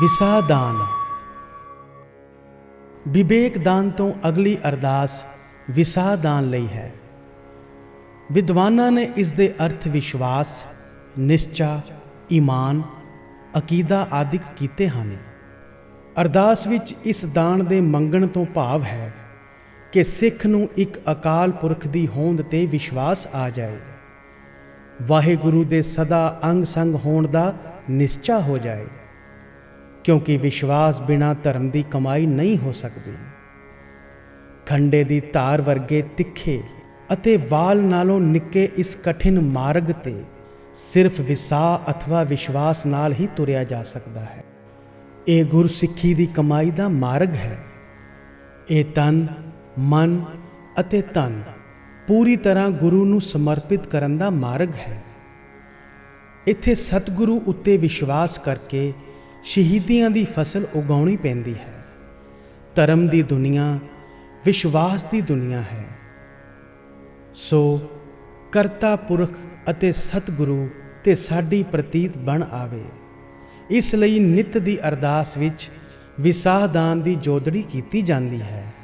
ਵਿਸਾਹ ਦਾਨ ਵਿਵੇਕ ਦਾਨ ਤੋਂ ਅਗਲੀ ਅਰਦਾਸ ਵਿਸਾਹ ਦਾਨ ਲਈ ਹੈ। ਵਿਦਵਾਨਾਂ ਨੇ ਇਸ ਦੇ ਅਰਥ ਵਿਸ਼ਵਾਸ, ਨਿਸ਼ਚਾ, ਈਮਾਨ, ਅਕੀਦਾ ਆਦਿਕ ਕੀਤੇ ਹਨ। ਅਰਦਾਸ ਵਿੱਚ ਇਸ ਦਾਨ ਦੇ ਮੰਗਣ ਤੋਂ ਭਾਵ ਹੈ ਕਿ ਸਿੱਖ ਨੂੰ ਇੱਕ ਅਕਾਲ ਪੁਰਖ ਦੀ ਹੋਂਦ ਤੇ ਵਿਸ਼ਵਾਸ ਆ ਜਾਏ। ਵਾਹਿਗੁਰੂ ਦੇ ਸਦਾ ਅੰਗ ਸੰਗ ਹੋਣ ਦਾ ਨਿਸ਼ਚਾ ਹੋ ਜਾਏ। ਕਿਉਂਕਿ ਵਿਸ਼ਵਾਸ ਬਿਨਾ ਧਰਮ ਦੀ ਕਮਾਈ ਨਹੀਂ ਹੋ ਸਕਦੀ। ਖੰਡੇ ਦੀ ਧਾਰ ਵਰਗੇ ਤਿੱਖੇ ਅਤੇ ਵਾਲ ਨਾਲੋਂ ਨਿੱਕੇ ਇਸ ਕਠਿਨ ਮਾਰਗ ਤੇ ਸਿਰਫ ਵਿਸਾਹ ਅਥਵਾ ਵਿਸ਼ਵਾਸ ਨਾਲ ਹੀ ਤੁਰਿਆ ਜਾ ਸਕਦਾ ਹੈ। ਇਹ ਗੁਰਸਿੱਖੀ ਦੀ ਕਮਾਈ ਦਾ ਮਾਰਗ ਹੈ। ਇਹ ਤਨ, ਮਨ ਅਤੇ ਧਨ ਪੂਰੀ ਤਰ੍ਹਾਂ ਗੁਰੂ ਨੂੰ ਸਮਰਪਿਤ ਕਰਨ ਦਾ ਮਾਰਗ ਹੈ। ਇੱਥੇ ਸਤਿਗੁਰੂ ਉੱਤੇ ਵਿਸ਼ਵਾਸ ਕਰਕੇ ਸ਼ਹੀਦੀਆਂ ਦੀ ਫਸਲ ਉਗਾਉਣੀ ਪੈਂਦੀ ਹੈ। ਧਰਮ ਦੀ ਦੁਨੀਆ, ਵਿਸ਼ਵਾਸ ਦੀ ਦੁਨੀਆ ਹੈ। ਸੋ ਕਰਤਾ ਪੁਰਖ ਅਤੇ ਸਤਿਗੁਰੂ ਤੇ ਸਾਡੀ ਪ੍ਰਤੀਤ ਬਣ ਆਵੇ। ਇਸ ਲਈ ਨਿਤ ਦੀ ਅਰਦਾਸ ਵਿੱਚ ਵਿਸਾਹਦਾਨ ਦੀ ਜੋਦੜੀ ਕੀਤੀ ਜਾਂਦੀ ਹੈ।